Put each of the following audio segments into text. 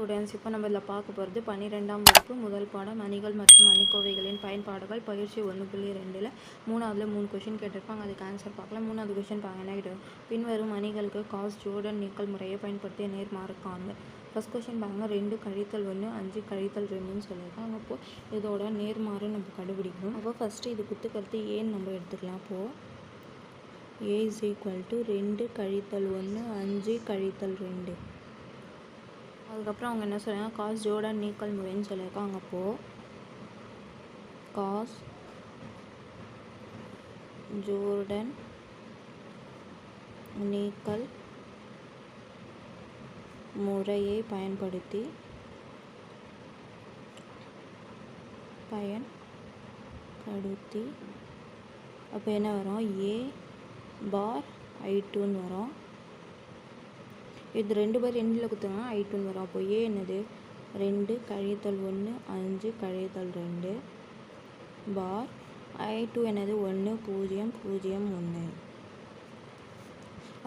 Students இப்போ நம்ம இதில் பார்க்க போகிறது பன்னிரெண்டாம் வகுப்பு முதல் பாடம் அணிகள் மற்றும் அணிக்கோவைகளின் பயன்பாடுகள். பயிற்சி ஒன்று புள்ளி ரெண்டில் மூணாவதுல மூணு கொஷின் கேட்டிருப்பாங்க. அதுக்கு ஆன்சர் பார்க்கலாம். மூணாவது கொஷின் பாருங்க என்ன கேட்டு பின்வரும் அணிகளுக்கு காஸ் ஜோர்டன் நீக்கல் முறையை பயன்படுத்தி நேர்மாறு காணுங்க ஃபஸ்ட் கொஷின் பாருங்க. ரெண்டு கழித்தல் ஒன்று அஞ்சு கழித்தல் ரெண்டுன்னு சொல்லியிருக்காங்க. அப்போது இதோட நேர்மாறு நம்ம கண்டுபிடிக்கணும். அப்போ ஃபஸ்ட்டு இது குத்துக்கருத்து ஏன்னு நம்ம எடுத்துக்கலாம். அப்போது ஏ இஸ் ஈக்குவல் டு ரெண்டு கழித்தல் ஒன்று அஞ்சு கழித்தல் ரெண்டு. அதுக்கப்புறம் அவங்க என்ன சொல்கிறாங்க காஸ் ஜோர்டன் நீக்கல் முறைன்னு சொல்லியிருக்காங்க அப்போது காஸ் ஜோர்டன் நீக்கல் முறையை பயன்படுத்தி பயன்படுத்தி அப்போ என்ன வரும்? ஏ பார் ஐ டூன்னு வரும். இது ரெண்டு பேர் ரெண்டில் குத்துங்க ஐ டூன்னு வரும். அப்போ ஏ என்னது? ரெண்டு கழித்தல் ஒன்று அஞ்சு கழித்தல் ரெண்டு. பார் ஐ டூ என்னது? ஒன்று பூஜ்ஜியம் பூஜ்ஜியம் ஒன்று.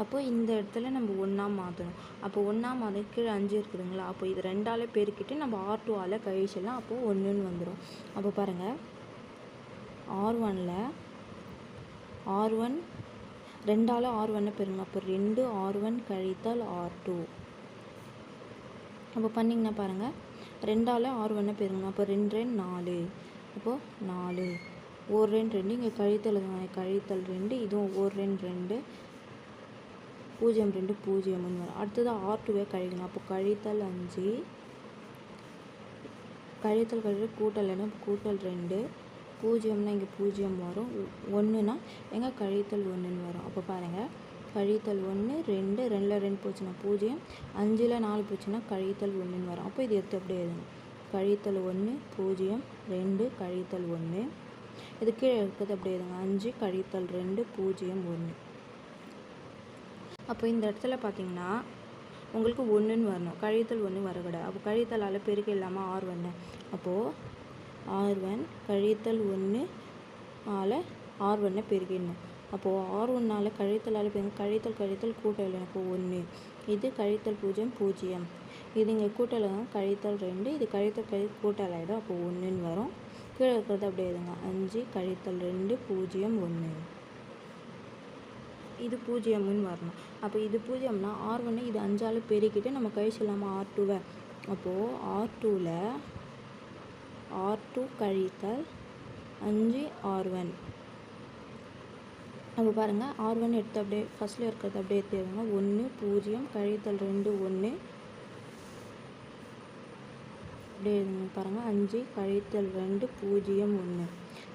அப்போது இந்த இடத்துல நம்ம ஒன்றா மாற்றணும் அப்போ ஒன்றா மாத கீழே அஞ்சு இருக்குதுங்களா? அப்போ இது ரெண்டாலே பெருக்கிட்டு நம்ம ஆர் டூ ஆல் கழிச்சிடலாம் அப்போது ஒன்றுன்னு வந்துடும் அப்போ பாருங்கள் ஆர் ஒனில் ஆர் ஒன் ரெண்டால் ஆர் ஒன்னை பெருங்க அப்போ ரெண்டு ஆர் ஒன் கழித்தல் ஆர் டூ அப்போ பண்ணிங்கன்னா பாருங்கள் ரெண்டால் ஆர் ஒன்னை பெருங்க அப்போ ரெண்டு ரெண்டு நாலு. அப்போது நாலு. ஒரு ரெண்டு ரெண்டு இங்கே கழித்தல் கழித்தல் ரெண்டு இதுவும் ஒரு ரெண்டு ரெண்டு. பூஜ்ஜியம் ரெண்டு பூஜ்ஜியம்னு வரும். அடுத்தது ஆர் டூவே கழிக்கணும். அப்போ கழித்தல் அஞ்சு. கழித்தல் கழித்தல் கூட்டல் என்ன? கூட்டல் ரெண்டு. பூஜ்ஜியம்னா இங்கே பூஜ்ஜியம் வரும். ஒன்றுனா எங்கே கழித்தல் ஒன்றுன்னு வரும். அப்போ பாருங்கள் கழித்தல் ஒன்று ரெண்டு ரெண்டில் ரெண்டு போச்சுன்னா பூஜ்ஜியம் அஞ்சில் நாலு போச்சுன்னா கழித்தல் ஒன்றுன்னு வரும். அப்போ இது எடுத்து அப்படியே எழுதணும்? கழித்தல் ஒன்று பூஜ்ஜியம் ரெண்டு கழித்தல் ஒன்று. இது கீழே இருக்கிறது அப்படியே எழுதுங்க? அஞ்சு கழித்தல் ரெண்டு பூஜ்ஜியம் ஒன்று. அப்போ இந்த இடத்துல பார்த்தீங்கன்னா உங்களுக்கு ஒன்றுன்னு வரணும். கழித்தல் ஒன்று வரக்கூடாது. அப்போ கழித்தலால் பெருக்க இல்லாமல் ஆறு ஒன்று அப்போது ஆர் ஒன் கழித்தல் ஒன்று ஆல் ஆர் ஒன்னை பெருக்கிடணும் அப்போது ஆர் ஒன்னால் கழித்தலால் பெருங்க கழித்தல் கழித்தல் கூட்டல் எனக்கு ஒன்று இது கழித்தல் பூஜ்ஜியம் பூஜ்ஜியம். இது இங்கே கூட்டல் கழித்தல் ரெண்டு. இது கழித்தல் கழி கூட்டல் ஆகிடும் அப்போ ஒன்றுன்னு வரும். கீழே இருக்கிறது அப்படியே எழுதுங்க அஞ்சு கழித்தல் ரெண்டு பூஜ்ஜியம் ஒன்று இது பூஜ்ஜியம்னு வரணும். அப்போ இது பூஜ்ஜியம்னா ஆர் ஒன்று இது அஞ்சால் பெருக்கிட்டு நம்ம கழிச்சிடலாமா? ஆர் டூவை அப்போது ஆர் டூவில் ஆர் டூ கழித்தல் அஞ்சு ஆர் ஒன். அப்போ பாருங்கள் ஆர் ஒன் எடுத்து அப்படியே ஃபஸ்ட்டில் இருக்கிறது அப்படியே எடுத்துருங்க ஒன்று பூஜ்ஜியம் கழித்தல் ரெண்டு ஒன்று. அப்படியே பாருங்கள் அஞ்சு கழித்தல் ரெண்டு பூஜ்ஜியம் ஒன்று.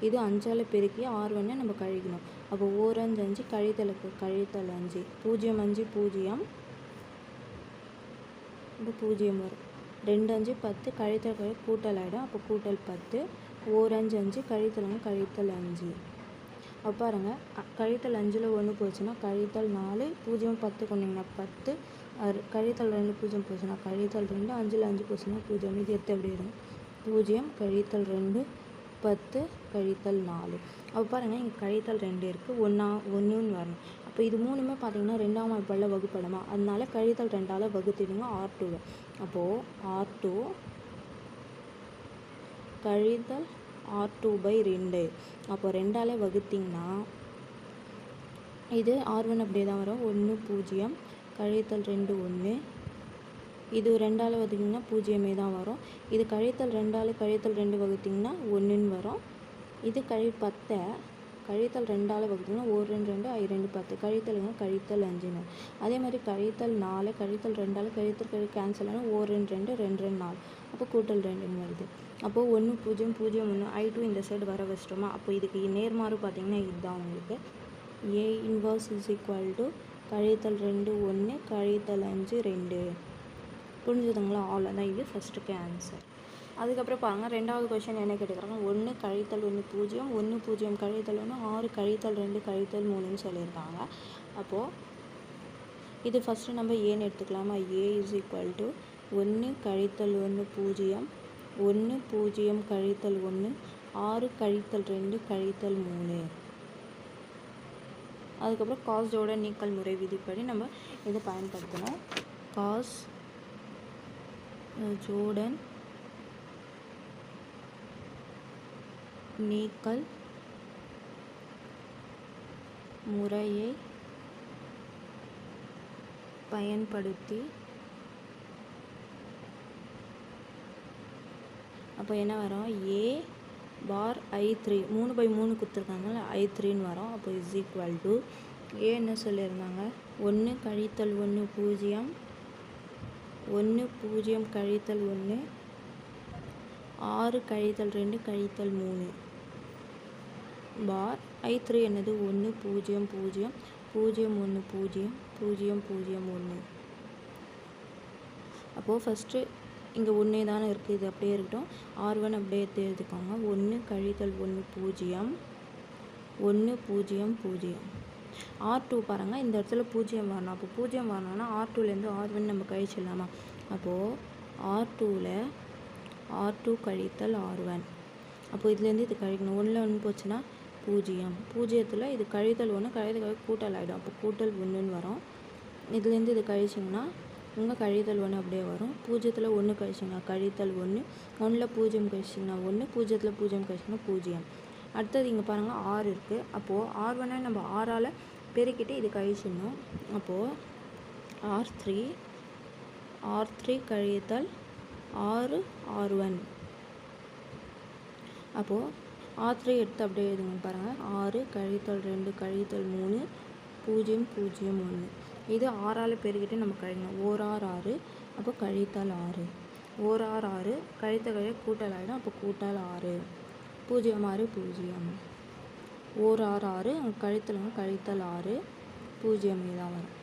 இது அஞ்சால் பெருக்கி ஆறு ஒன்று நம்ம கழிக்கணும். அப்போ ஓரஞ்சு அஞ்சு அஞ்சு கழித்தலுக்கு கழித்தல் அஞ்சு. பூஜ்ஜியம் அஞ்சு பூஜ்ஜியம். இப்போ பூஜ்ஜியம் வரும். ரெண்டு அஞ்சு பத்து கழித்தல் கழி கூட்டல் ஆகிடும் அப்போ கூட்டல் பத்து ஓர் அஞ்சு அஞ்சு கழித்தலுங்க கழித்தல் அஞ்சு. அப்போ பாருங்க கழித்தல் அஞ்சில் ஒன்று போச்சுன்னா கழித்தல் நாலு பூஜ்ஜியம் பத்து கொண்டிங்கன்னா பத்து அறு கழித்தல் ரெண்டு பூஜ்ஜியம் போச்சுன்னா கழித்தல் ரெண்டு அஞ்சில் அஞ்சு போச்சுன்னா பூஜ்ஜியம். இது எடுத்து எப்படி இருக்கும் பூஜ்ஜியம் கழித்தல் ரெண்டு பத்து கழித்தல் நாலு. அப்போ பாருங்கள் இங்கே கழித்தல் ரெண்டு இருக்குது ஒன்றா ஒன்றுன்னு வரணும். இப்போ இது மூணுமே பார்த்தீங்கன்னா ரெண்டாம் வாய்ப்பாடில் வகுப்படமா? அதனால கழித்தல் ரெண்டால் வகுத்திடுங்க ஆர் டூவை அப்போது ஆர் டூ கழித்தல் ஆர் டூ பை ரெண்டு. அப்போ ரெண்டாலே வகுத்திங்கன்னா இது ஆர் ஒன் அப்படியே தான் வரும். ஒன்று பூஜ்ஜியம் கழித்தல் ரெண்டு ஒன்று இது ரெண்டால் வகுத்திங்கன்னா பூஜ்ஜியமே தான் வரும். இது கழித்தல் ரெண்டால் கழித்தல் ரெண்டு வகுத்திங்கன்னா ஒன்றுன்னு வரும். இது கழி பத்தை கழித்தல் ரெண்டால் வகுத்தோம்னா ஒரு ரெண்டு ரெண்டு ஐ ரெண்டு பத்து. கழித்தலுங்க கழித்தல் அஞ்சுன்னு. அதே மாதிரி கழித்தல் நாலு கழித்தல் ரெண்டால் கழித்தல் கழி கேன்சல் ஆனால் ஒரு ரெண்டு ரெண்டு ரெண்டு ரெண்டு நாலு. அப்போ கூட்டல் ரெண்டுன்னு வருது. அப்போது ஒன்று பூஜ்ஜியம் பூஜ்ஜியம் ஒன்று ஐ டூ இந்த சைடு வர வச்சிட்டோமா? அப்போ இதுக்கு நேர்மாறு பார்த்தீங்கன்னா இதுதான் உங்களுக்கு. A inverse is equal to கழித்தல் ரெண்டு ஒன்று கழித்தல் அஞ்சு ரெண்டு. புரிஞ்சுதுங்களா? அவ்வளோதான் இது ஃபஸ்ட்டுக்கு ஆன்சர் அதுக்கப்புறம் பாருங்கள் ரெண்டாவது கொஷின் என்ன கேட்டுக்கிறாங்க? ஒன்று கழித்தல் ஒன்று பூஜ்ஜியம் ஒன்று பூஜ்ஜியம் கழித்தல் ஒன்று ஆறு கழித்தல் ரெண்டு கழித்தல் மூணுன்னு சொல்லியிருக்காங்க. அப்போது இது ஃபஸ்ட்டு நம்ம ஏன்னு எடுத்துக்கலாமா? ஏ இஸ் ஈக்குவல் டு ஒன்று கழித்தல் ஒன்று பூஜ்ஜியம் ஒன்று பூஜ்ஜியம் கழித்தல் ஒன்று ஆறு கழித்தல் ரெண்டு கழித்தல் மூணு. அதுக்கப்புறம் காஸ் நீக்கல் முறை விதிப்படி நம்ம இதை பயன்படுத்தணும். காஸ் ஜோர்டன் நீக்கல் முறையை பயன்படுத்தி அப்போ என்ன வரும்? ஏ பார் ஐ த்ரீ மூணு பை மூணு கொடுத்துருக்காங்கல்ல ஐ த்ரீன்னு வரும். அப்போ இஸ் ஈக்குவல் டு ஏ என்ன சொல்லியிருந்தாங்க? ஒன்று கழித்தல் ஒன்று பூஜ்ஜியம் ஒன்று பூஜ்ஜியம் கழித்தல் ஒன்று ஆறு கழித்தல் ரெண்டு கழித்தல் மூணு. பார். ஐ த்ரீ என்னது? ஒன்று பூஜ்ஜியம் பூஜ்ஜியம். பூஜ்ஜியம் ஒன்று பூஜ்ஜியம். பூஜ்ஜியம் பூஜ்ஜியம் ஒன்று அப்போது ஃபஸ்ட்டு இங்கே ஒன்றே தானே இருக்குது இது அப்படியே இருக்கட்டும். ஆர் ஒன் அப்படியே எடுத்து எழுதிக்கோங்க. ஒன்று கழித்தல் ஒன்று பூஜ்ஜியம். ஒன்று பூஜ்ஜியம் பூஜ்ஜியம். ஆர் டூ பாருங்கள் இந்த இடத்துல பூஜ்ஜியம் வரணும். அப்போ பூஜ்ஜியம் வரணும்னா ஆர் டூலேருந்து ஆர் ஒன் நம்ம கழிச்சிடலாமா? அப்போது ஆர் டூவில் ஆர் டூ கழித்தல் ஆர் ஒன் அப்போது இதுலேருந்து இது கழிக்கணும். ஒன்றில் ஒன்று போச்சுன்னா பூஜ்ஜியம். பூஜ்ஜியத்தில் இது கழித்தல் ஒன்று கழித்தல் கழி கூட்டல் ஆகிடும் அப்போ கூட்டல் ஒன்றுன்னு வரும். இதுலேருந்து இது கழிச்சிங்கன்னா இங்கே கழித்தல் ஒன்று அப்படியே வரும். பூஜ்ஜியத்தில் ஒன்று கழிச்சிங்கன்னா கழித்தல் ஒன்று ஒன்றில் பூஜ்ஜியம் கழிச்சிங்கன்னா ஒன்று பூஜ்ஜியத்தில் பூஜ்ஜியம் கழிச்சிங்கன்னா பூஜ்ஜியம். அடுத்தது இங்கே பாருங்கள் ஆறு இருக்குது அப்போது ஆர் வேணால் நம்ம ஆறால் பெருக்கிட்டு இது கழிச்சிடணும். அப்போது ஆர் த்ரீ ஆர் த்ரீ கழித்தல் ஆறு ஆர் ஒன். அப்போது ஆத்திரையை எடுத்து அப்படியே எழுதுங்க பாருங்கள் ஆறு கழித்தல் ரெண்டு கழித்தல் மூணு பூஜ்ஜியம் பூஜ்ஜியம் ஒன்று. இது ஆறால் பெருக்கிட்டு நம்ம கழிக்கணும். ஓர் ஆறு ஆறு அப்போ கழித்தல் ஆறு. ஓர் ஆறு ஆறு கழித்த கழிய கூட்டல் ஆகிடும் அப்போ கூட்டல் ஆறு. பூஜ்ஜியம் ஆறு பூஜ்ஜியம். ஓர் ஆறு ஆறு அங்கே கழித்தல் ஆறு பூஜ்ஜியம் தான் வரும்.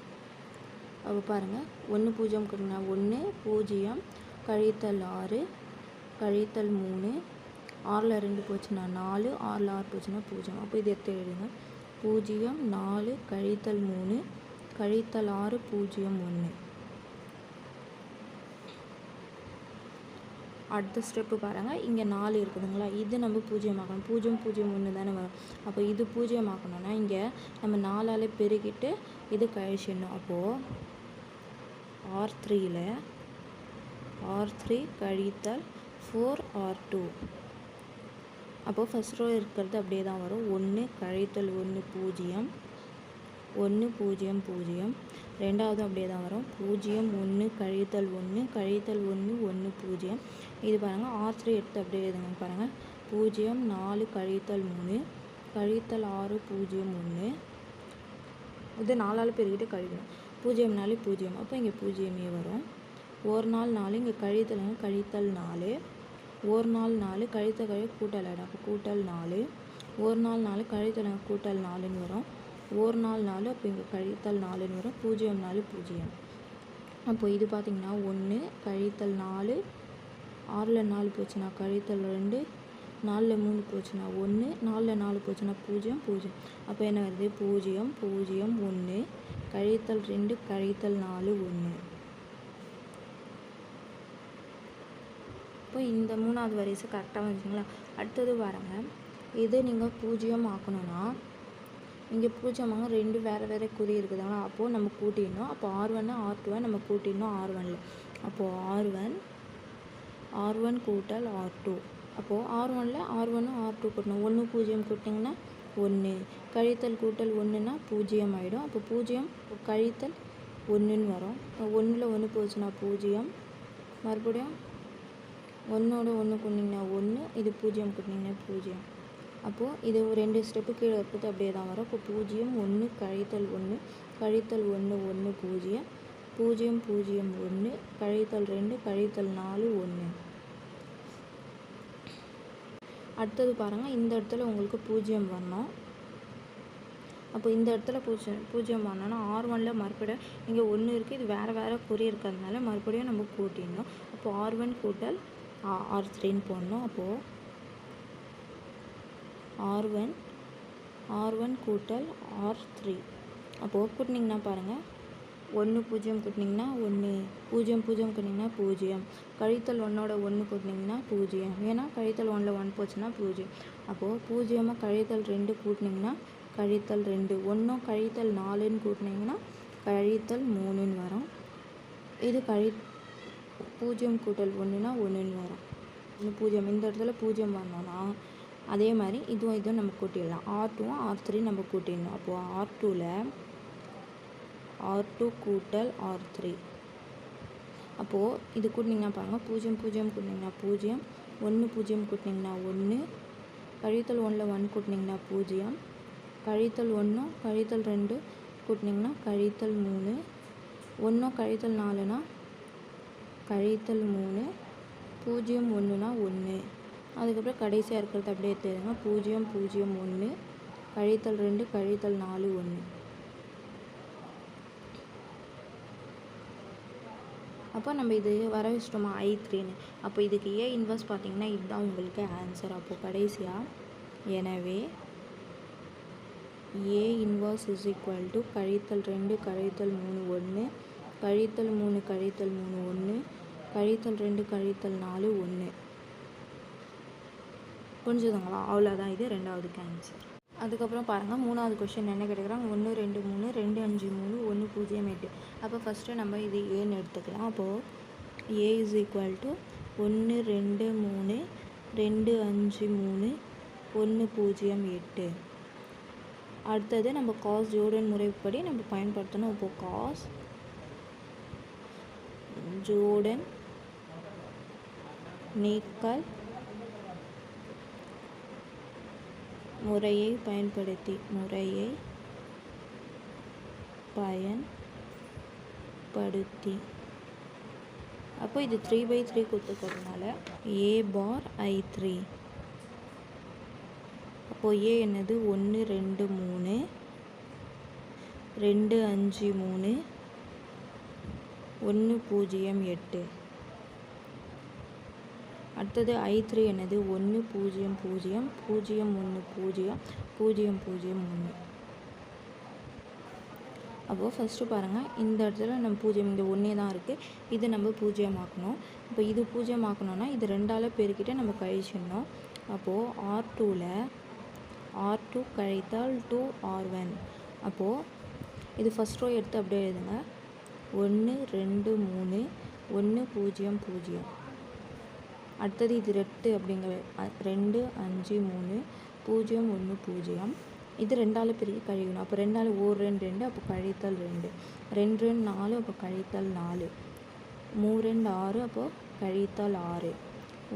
அப்போ பாருங்கள் ஒன்று பூஜ்ஜியம் கொடுங்க. ஒன்று பூஜ்ஜியம் கழித்தல் ஆறு கழித்தல் மூணு ஆறில் ரெண்டு போச்சுன்னா நாலு ஆறில் ஆறு போச்சுன்னா பூஜ்ஜியம். அப்போ இது எடுத்து எழுதுங்க? பூஜ்ஜியம் நாலு கழித்தல் மூணு கழித்தல் ஆறு பூஜ்ஜியம் ஒன்று. அடுத்த ஸ்டெப்பு பாருங்கள் இங்கே நாலு இருக்குதுங்களா? இது நம்ம பூஜ்ஜியம் ஆக்கணும் பூஜ்ஜியம் பூஜ்ஜியம் ஒன்று தானே வரும். அப்போ இது பூஜ்ஜியம் ஆக்கணும்னா இங்கே நம்ம நாலால் பெருகிட்டு இது கழிச்சிடணும். அப்போது ஆர் த்ரீயில் ஆர் த்ரீ கழித்தல் ஃபோர் ஆர் டூ அப்போது ஃபஸ்ட் ரோ இருக்கிறது அப்படியே தான் வரும். ஒன்று கழித்தல் ஒன்று பூஜ்ஜியம். ஒன்று பூஜ்ஜியம் பூஜ்ஜியம். ரெண்டாவது அப்படியே தான் வரும். பூஜ்ஜியம் ஒன்று கழித்தல் ஒன்று கழித்தல் ஒன்று ஒன்று பூஜ்ஜியம். இது பாருங்கள் ஆர் எடுத்து அப்படியே எழுதுங்க பாருங்கள் பூஜ்ஜியம் நாலு கழித்தல் மூணு கழித்தல் ஆறு பூஜ்ஜியம் ஒன்று இது நாலால் பெருக்கிட்டு கழிக்கணும். பூஜ்ஜியம் நாலு பூஜ்ஜியம். அப்போ இங்கே பூஜ்ஜியமே வரும். ஒரு நாள் நாலு இங்கே கழித்தலுங்க கழித்தல் நாலு. ஒரு நாள் நாலு கழித்த கழி கூட்டல் இடம் அப்போ கூட்டல் நாலு. ஒரு நாள் நாலு கழித்தலுங்க கூட்டல் நாலுன்னு வரும். ஒரு நாள் நாலு அப்போ இங்கே கழித்தல் நாலுன்னு வரும். பூஜ்ஜியம் நாலு பூஜ்ஜியம். அப்போ இது பார்த்திங்கன்னா ஒன்று கழித்தல் நாலு. ஆறில் நாலு போச்சுன்னா கழித்தல் ரெண்டு. நாலில் மூணு போச்சுன்னா ஒன்று நாலில் நாலு போச்சுன்னா பூஜ்ஜியம் பூஜ்ஜியம். அப்போ என்ன வருது? பூஜ்ஜியம் பூஜ்ஜியம் ஒன்று கழித்தல் ரெண்டு கழித்தல் நாலு ஒன்று அப்போ இந்த மூணாவது வரிசை கரெக்டாக வந்துச்சுங்களா? அடுத்தது பாருங்க. இது நீங்கள் பூஜ்ஜியம் ஆக்கணும்னா இங்கே பூஜ்ஜியமாக ரெண்டு வேறு வேறு குறி இருக்குதுங்களா அப்போது நம்ம கூட்டிடணும். அப்போ ஆர் ஒன் ஆர் டூவை நம்ம கூட்டிடணும் ஆர் ஒனில் அப்போது ஆர் ஒன் ஆர் ஒன் கூட்டல் ஆர் டூ அப்போது ஆர் ஒனில் ஆர் ஒன்று ஆர் டூ கூட்டணும். ஒன்று பூஜ்ஜியம் கூட்டிங்கன்னா ஒன்று கழித்தல் கூட்டல் ஒன்றுனா பூஜ்ஜியம் ஆகிடும் அப்போ பூஜ்ஜியம் கழித்தல் ஒன்றுன்னு வரும். ஒன்றில் ஒன்று போச்சுன்னா பூஜ்ஜியம். மறுபடியும் ஒன்றோட ஒன்று கூட்டிங்கன்னா ஒன்று இது பூஜ்ஜியம் கூட்டிங்கன்னா பூஜ்ஜியம். அப்போது இது ரெண்டு ஸ்டெப்பு கீழே இருக்கிறது அப்படியே தான் வரும். இப்போ பூஜ்ஜியம் ஒன்று கழித்தல் ஒன்று கழித்தல் ஒன்று ஒன்று பூஜ்ஜியம் பூஜ்ஜியம் பூஜ்ஜியம் ஒன்று கழித்தல் ரெண்டு கழித்தல் நாலு ஒன்று அடுத்தது பாருங்கள் இந்த இடத்துல உங்களுக்கு பூஜ்ஜியம் வரணும். அப்போ இந்த இடத்துல பூஜ்ஜியம் பூஜ்ஜியம் வரணும்னா ஆர் ஒனில் மறுபடியும் இங்கே ஒன்று இருக்குது இது வேறு வேறு குறி இருக்கிறதுனால மறுபடியும் நம்ம கூட்டிடணும். அப்போ ஆர் ஒன் கூட்டல் ஆர் த்ரீன்னு போடணும். அப்போது ஆர் ஒன் ஆர் ஒன் கூட்டல் ஆர் த்ரீ. அப்போது கூட்டினீங்கன்னா பாருங்கள் ஒன்று பூஜ்ஜியம் கூட்டினீங்கன்னா ஒன்று பூஜ்ஜியம் பூஜ்ஜியம் கூட்டினிங்கன்னா பூஜ்ஜியம். கழித்தல் ஒன்றோட ஒன்று கூட்டினீங்கன்னா பூஜ்ஜியம். ஏன்னா கழித்தல் ஒன்றில் ஒன் போச்சுன்னா பூஜ்ஜியம். அப்போது பூஜ்ஜியமாக கழித்தல் ரெண்டு கூட்டினீங்கன்னா கழித்தல் ரெண்டு. ஒன்றும் கழித்தல் நாலுன்னு கூட்டினீங்கன்னா கழித்தல் மூணுன்னு வரும். இது கழி பூஜ்ஜியம் கூட்டல் ஒன்றுனா ஒன்றுன்னு வரும். இந்த பூஜ்ஜியம் இந்த இடத்துல பூஜ்ஜியம் வரணும்னா அதே மாதிரி இதுவும் இதுவும் நம்ம கூட்டிடலாம். ஆர் டூவும் ஆர் த்ரீ நம்ம கூட்டிடணும். அப்போது ஆர் டூவில் ஆர் டூ கூட்டல் ஆர் த்ரீ அப்போது இது கூட்டினீங்கன்னா பாருங்கள் பூஜ்ஜியம் பூஜ்ஜியம் கூட்டினீங்கன்னா பூஜ்ஜியம் ஒன்று பூஜ்ஜியம் கூட்டினீங்கன்னா ஒன்று கழித்தல் ஒன்றில் ஒன் கூட்டினீங்கன்னா பூஜ்ஜியம் கழித்தல் ஒன்றும் கழித்தல் ரெண்டு கூட்டினீங்கன்னா கழித்தல் மூணு ஒன்றும் கழித்தல் நாலுனா கழித்தல் மூணு பூஜ்ஜியம் ஒன்றுனா ஒன்று. அதுக்கப்புறம் கடைசியாக இருக்கிறது அப்படியே தெரியுங்க பூஜ்ஜியம் பூஜ்ஜியம் ஒன்று கழித்தல் ரெண்டு கழித்தல் நாலு ஒன்று. அப்போ நம்ம இது வர வச்சிட்டோமா? ஐ த்ரீன்னு அப்போ இதுக்கு ஏ இன்வெர்ஸ் பார்த்தீங்கன்னா இதுதான் உங்களுக்கு ஆன்சர் அப்போது கடைசியாக எனவே A inverse is equal to கழித்தல் ரெண்டு கழித்தல் மூணு ஒன்று கழித்தல் மூணு கழித்தல் மூணு ஒன்று கழித்தல் ரெண்டு கழித்தல் நாலு ஒன்று புரிஞ்சுதுங்களா? அவ்வளோதான் இது ரெண்டாவதுக்கு ஆன்சர் அதுக்கப்புறம் பாருங்கள் மூணாவது கொஷின் என்ன கேட்குறாங்க ஒன்று ரெண்டு மூணு ரெண்டு அஞ்சு மூணு ஒன்று பூஜ்ஜியம் எட்டு. அப்போ ஃபஸ்ட்டு நம்ம இது ஏன்னு எடுத்துக்கலாம். அப்போது ஏ இஸ் ஈக்குவல் டு ஒன்று ரெண்டு மூணு ரெண்டு அஞ்சு மூணு ஒன்று பூஜ்ஜியம் எட்டு. அடுத்தது நம்ம காஸ் ஜோடன் முறைப்படி நம்ம பயன்படுத்தணும். இப்போது காஸ் ஜோர்டன் நீக்கல் முறையை பயன்படுத்தி முறையை பயன்படுத்தி. அப்போ இது த்ரீ பை த்ரீ கொடுத்துக்கிறதுனால ஏ பார் ஐ த்ரீ அப்போது ஏ என்னது? ஒன்று ரெண்டு மூணு. ரெண்டு அஞ்சு மூணு. ஒன்று பூஜ்ஜியம் எட்டு. அடுத்தது ஐ த்ரீ என்னது? ஒன்று பூஜ்ஜியம் பூஜ்ஜியம் பூஜ்ஜியம் ஒன்று பூஜ்ஜியம் பூஜ்ஜியம் பூஜ்ஜியம் ஒன்று அப்போது ஃபஸ்ட்டு பாருங்கள் இந்த இடத்துல நம்ம பூஜ்ஜியம் இங்கே ஒன்றே தான் இருக்குது இது நம்ம பூஜ்ஜியம் ஆக்கணும் இப்போ இது பூஜ்ஜியம் ஆக்கணும்னா இது ரெண்டால் பெருக்கிட்டு நம்ம கழிச்சிடணும். அப்போது ஆர் டூவில் ஆர் டூ கழித்தால் டூ ஆர் ஒன் அப்போது இது ஃபஸ்ட் ரோ எடுத்து அப்படியே எழுதுங்க. ஒன்று ரெண்டு மூணு ஒன்று பூஜ்ஜியம் பூஜ்ஜியம். அடுத்தது இது ரெட்டு அப்படிங்கிற ரெண்டு அஞ்சு மூணு பூஜ்ஜியம் ஒன்று பூஜ்ஜியம். இது ரெண்டால் பெரிய கழிக்கணும் அப்போ ரெண்டால் ஓர் ரெண்டு ரெண்டு அப்போ கழித்தல் ரெண்டு. ரெண்டு ரெண்டு நாலு அப்போ கழித்தல் நாலு. மூ ரெண்டு ஆறு அப்போது கழித்தல் ஆறு.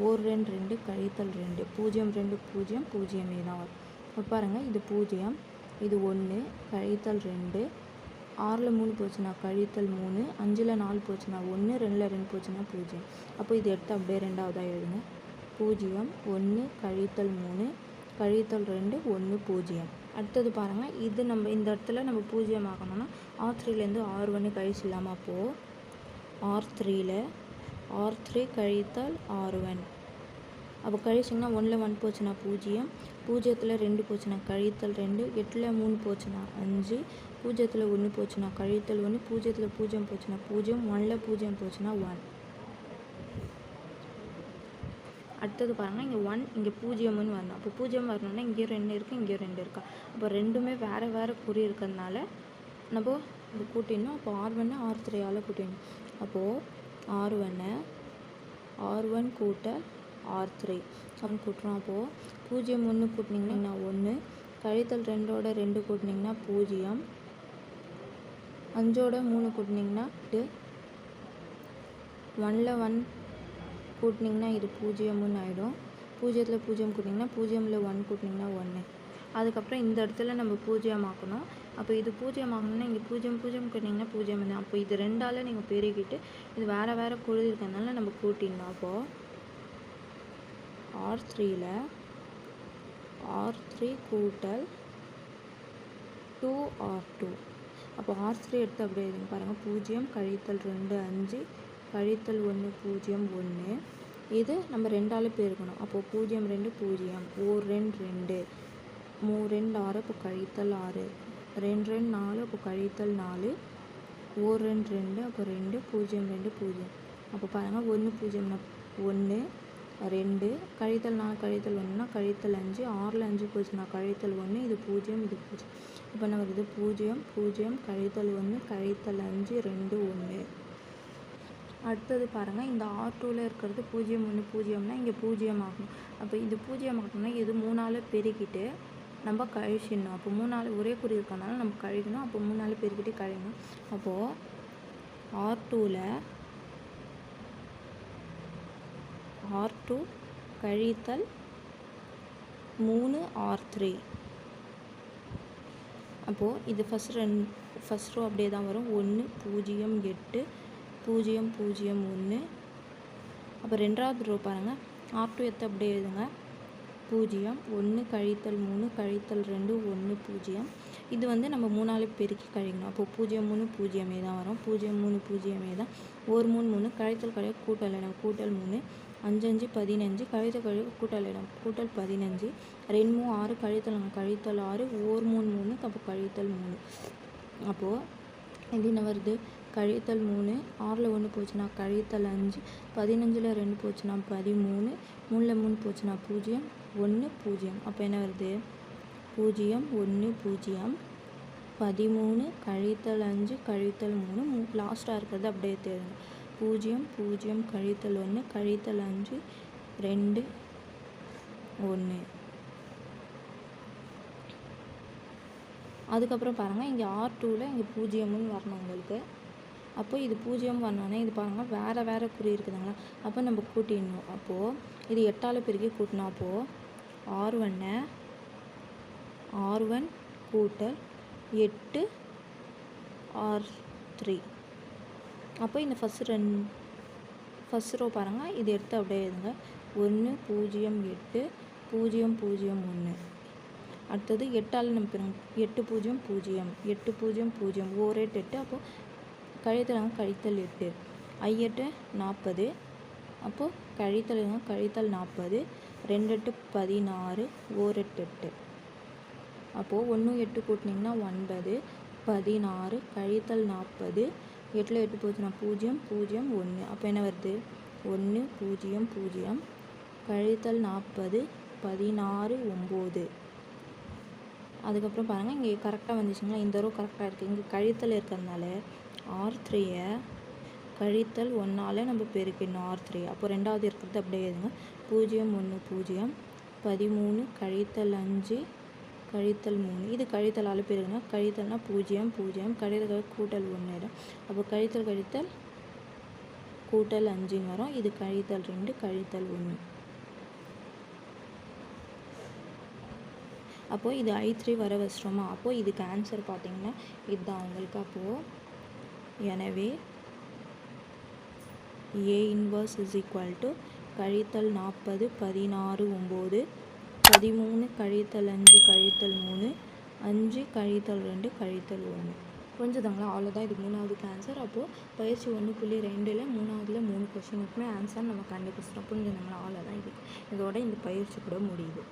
ஓர் ரெண்டு ரெண்டு கழித்தல் ரெண்டு. பூஜ்ஜியம் ரெண்டு பூஜ்ஜியம் பூஜ்ஜியமே தான் வரும். இப்போ பாருங்கள் இது பூஜ்ஜியம் இது ஒன்று கழித்தல் ரெண்டு ஆறில் மூணு போச்சுன்னா கழித்தல் மூணு அஞ்சில் நாலு போச்சுன்னா ஒன்று ரெண்டில் ரெண்டு போச்சுன்னா பூஜ்ஜியம். அப்போ இது எடுத்து அப்படியே ரெண்டாவதாக எழுதுங்க. பூஜ்ஜியம் ஒன்று கழித்தல் மூணு கழித்தல் ரெண்டு ஒன்று பூஜ்ஜியம். அடுத்தது பாருங்கள் இது நம்ம இந்த இடத்துல நம்ம பூஜ்ஜியம் ஆகணும்னா ஆர் த்ரீலேருந்து ஆர் ஒன்று இல்லாமல் போ. ஆர் த்ரீல ஆர் த்ரீ கழித்தல் ஆர் ஒன். அப்போ கழிச்சிங்கன்னா ஒன்றில் ஒன் போச்சுன்னா பூஜ்ஜியம். பூஜ்ஜியத்தில் ரெண்டு போச்சுன்னா கழித்தல் ரெண்டு எட்டில் மூணு போச்சுன்னா அஞ்சு பூஜ்ஜியத்தில் ஒன்று போச்சுன்னா கழித்தல் ஒன்று பூஜ்ஜியத்தில் பூஜ்ஜியம் போச்சுன்னா பூஜ்ஜியம் ஒன்றில் பூஜ்ஜியம் போச்சுன்னா ஒன். அடுத்தது பாருங்கள் இங்கே ஒன் இங்கே பூஜ்ஜியம்னு வரணும். அப்போ பூஜ்ஜியம் வரணும்னா இங்கே ரெண்டு இருக்குது இங்கே ரெண்டு இருக்கா? அப்போ ரெண்டுமே வேறு வேறு குறி இருக்கிறதுனால நம்ம இது கூட்டிடணும். அப்போ ஆர் ஒன்று ஆர் த்ரீயால் கூட்டிடணும். அப்போது ஆர் ஒன்று ஆர் ஒன் கூட்ட ஆர் த்ரீ அப்படின்னு கூட்டுறோம் அப்போது பூஜ்ஜியம் ஒன்று கூட்டினீங்கன்னா ஒன்று கழித்தல் ரெண்டோட ரெண்டு கூட்டினீங்கன்னா பூஜ்ஜியம் அஞ்சோட மூணு கூட்டினீங்கன்னா எட்டு ஒன்னில் ஒன் கூட்டினீங்கன்னா இது பூஜ்ஜியம்னு ஆகிடும் பூஜ்ஜியத்தில் பூஜ்ஜியம் கூட்டினீங்கன்னா பூஜ்ஜியமில் ஒன் கூட்டினீங்கன்னா ஒன்று அதுக்கப்புறம் இந்த இடத்துல நம்ம பூஜ்ஜியம் ஆக்கணும் அப்போ இது பூஜ்ஜியம் ஆகணும்னா இங்கே பூஜ்ஜியம் பூஜ்ஜியம் கூட்டிங்கன்னா பூஜ்ஜியம் தான் அப்போ இது ரெண்டால் நீங்கள் பெருகிட்டு இது வேறு வேறு குழு இருக்கிறதுனால நம்ம கூட்டிடணும் அப்போது ஆர் த்ரீயில் ஆர் த்ரீ கூட்டல் டூ ஆர் டூ. அப்போ ஆர் த்ரீ எடுத்து அப்படியே பாருங்கள் பூஜ்ஜியம் கழித்தல் ரெண்டு அஞ்சு கழித்தல் ஒன்று பூஜ்ஜியம் ஒன்று. இது நம்ம ரெண்டால் பெருக்கணும். அப்போது பூஜ்ஜியம் ரெண்டு பூஜ்ஜியம். ஓர் ரெண்டு ரெண்டு. மூ ரெண்டு ஆறு இப்போ கழித்தல் ஆறு. ரெண்டு ரெண்டு நாலு இப்போ கழித்தல் நாலு. ஓர் ரெண்டு ரெண்டு அப்போ ரெண்டு பூஜ்ஜியம் ரெண்டு பூஜ்ஜியம். அப்போ பாருங்கள் ஒன்று பூஜ்ஜியம் ஒன்று ரெண்டு கழித்தல் நாலு கழித்தல் ஒன்றுனா கழித்தல் அஞ்சு ஆறில் அஞ்சு போச்சுன்னா கழித்தல் ஒன்று இது பூஜ்ஜியம் இது பூஜ்ஜியம். இப்போ நமக்கு இது பூஜ்ஜியம் பூஜ்ஜியம் கழித்தல் ஒன்று கழித்தல் அஞ்சு ரெண்டு ஒன்று அடுத்தது பாருங்கள் இந்த ஆர் டூவில் இருக்கிறது பூஜ்ஜியம் ஒன்று பூஜ்ஜியம்னா இங்கே பூஜ்ஜியம் ஆகணும். அப்போ இது பூஜ்ஜியம் ஆகணும்னா இது மூணால் பெருக்கிட்டு நம்ம கழிச்சிடணும். அப்போ மூணால் ஒரே குறி இருக்கனால நம்ம கழிக்கணும். அப்போ மூணால் பெருக்கிட்டு கழிக்கணும். அப்போது ஆர் டூவில் ஆர் டூ கழித்தல் மூணு ஆர் த்ரீ அப்போது இது ஃபஸ்ட் ரெண்டு ஃபஸ்ட் ரோ அப்படியே தான் வரும். ஒன்று பூஜ்ஜியம் எட்டு பூஜ்ஜியம் பூஜ்ஜியம் ஒன்று அப்போ ரெண்டாவது ரோ பாருங்கள் ஆர் டூ எத்த அப்படியே எழுதுங்க. பூஜ்ஜியம் ஒன்று கழித்தல் மூணு கழித்தல் ரெண்டு ஒன்று பூஜ்ஜியம். இது வந்து நம்ம மூணால் பெருக்கி கழிக்கணும். அப்போது பூஜ்ஜியம் மூணு பூஜ்ஜியமே தான் வரும். பூஜ்ஜியம் மூணு பூஜ்ஜியமே தான். ஒரு மூணு மூணு கழித்தல் கழிவு கூட்டல் கூட்டல் மூணு. அஞ்சஞ்சு பதினஞ்சு கழித்தல் கழிவு கூட்டல் இடம். கூட்டல் பதினஞ்சு. ரெண்டு மூணு ஆறு கழித்தல் கழித்தல் ஆறு ஓர் மூணு மூணு அப்போ கழித்தல் மூணு அப்போது இது என்ன வருது? கழித்தல் மூணு ஆறில் ஒன்று போச்சுன்னா கழித்தல் அஞ்சு பதினஞ்சில் ரெண்டு போச்சுன்னா பதிமூணு மூணில் மூணு போச்சுன்னா பூஜ்ஜியம் ஒன்று பூஜ்ஜியம். அப்போ என்ன வருது? பூஜ்ஜியம் ஒன்று பூஜ்ஜியம் பதிமூணு கழித்தல் அஞ்சு கழித்தல் மூணு மூ லாஸ்ட்டாக இருக்கிறது அப்படியே தேடணும் பூஜ்ஜியம் பூஜ்ஜியம் கழித்தல் ஒன்று கழித்தல் அஞ்சு ரெண்டு ஒன்று. அதுக்கப்புறம் பாருங்கள் இங்கே ஆர் டூவில் இங்கே பூஜ்ஜியம்னு வரணும் உங்களுக்கு. அப்போ இது பூஜ்ஜியம் வரணுன்னா இது பாருங்கள் வேறு வேறு குறி இருக்குதுங்களா? அப்போ நம்ம கூட்டிடணும். அப்போது இது எட்டால் பெருக்கி கூட்டினோம் அப்போது ஆர் ஒன்னை ஆர் ஒன் கூட்டல் எட்டு ஆர் த்ரீ அப்போ இந்த ஃபஸ்ட் ரெண் ஃபஸ்ட் ரோ பாருங்கள் இது எடுத்து அப்படியே இருங்க ஒன்று பூஜ்ஜியம் எட்டு பூஜ்ஜியம் பூஜ்ஜியம் ஒன்று அடுத்தது எட்டால் நம்ம பெருங்க எட்டு பூஜ்ஜியம் பூஜ்ஜியம். எட்டு பூஜ்ஜியம் பூஜ்ஜியம். ஓர் எட்டு. எட்டு அப்போது கழித்தலாங்க கழித்தல் எட்டு. ஐ எட்டு நாற்பது அப்போது கழித்தலுங்க கழித்தல் நாற்பது ரெண்டு எட்டு பதினாறு. ஓர் எட்டு எட்டு. அப்போது ஒன்று எட்டு கூட்டினீங்கன்னா ஒன்பது. பதினாறு. கழித்தல் நாற்பது எட்டில் எட்டு போச்சுன்னா பூஜ்ஜியம் பூஜ்ஜியம் ஒன்று அப்போ என்ன வருது? ஒன்று பூஜ்ஜியம் பூஜ்ஜியம். கழித்தல் நாற்பது பதினாறு ஒம்பது. அதுக்கப்புறம் பாருங்கள் இங்கே கரெக்டாக வந்துச்சுங்களா? இந்த ரோ கரெக்டாக இருக்குது இங்கே கழித்தல் இருக்கிறதுனால ஆர் த்ரீயை கழித்தல் ஒன்றால் நம்ம பெருக்கிடணும் ஆர் த்ரீ அப்போ ரெண்டாவது இருக்கிறது அப்படியே எழுதுங்க. பூஜ்ஜியம் ஒன்று பூஜ்ஜியம். பதிமூணு கழித்தல் அஞ்சு கழித்தல் மூணு. இது கழித்தலால் பெருகுனா கழித்தல்னா பூஜ்ஜியம் பூஜ்ஜியம். கழித்தல் கூட்டல் ஒன்று அப்போ கழித்தல் கழித்தல் கூட்டல் அஞ்சுன்னு வரும். இது கழித்தல் ரெண்டு கழித்தல் ஒன்று. அப்போது இது ஐ த்ரீ வர வச்சிட்டோமா அப்போது இதுக்கு ஆன்சர் பார்த்தீங்கன்னா இதுதான் உங்களுக்கு அப்போது எனவே A inverse is equal to கழித்தல் நாற்பது பதினாறு ஒம்பது பதிமூணு கழித்தல் அஞ்சு கழித்தல் மூணு அஞ்சு கழித்தல் ரெண்டு கழித்தல் ஒன்று. புரிஞ்சுதாங்களா? அவ்வளோதான் இது மூணாவதுக்கு ஆன்சர் அப்போது பயிற்சி ஒன்று புள்ளி ரெண்டில் மூணாவதுல மூணு கொஷினுக்குமே ஆன்சர் நம்ம கண்டுபிடிச்சிட்டோம். புரிஞ்சுதாங்களா? அவ்வளோதான் இது இதோட இந்த பயிற்சி கூட முடியுது.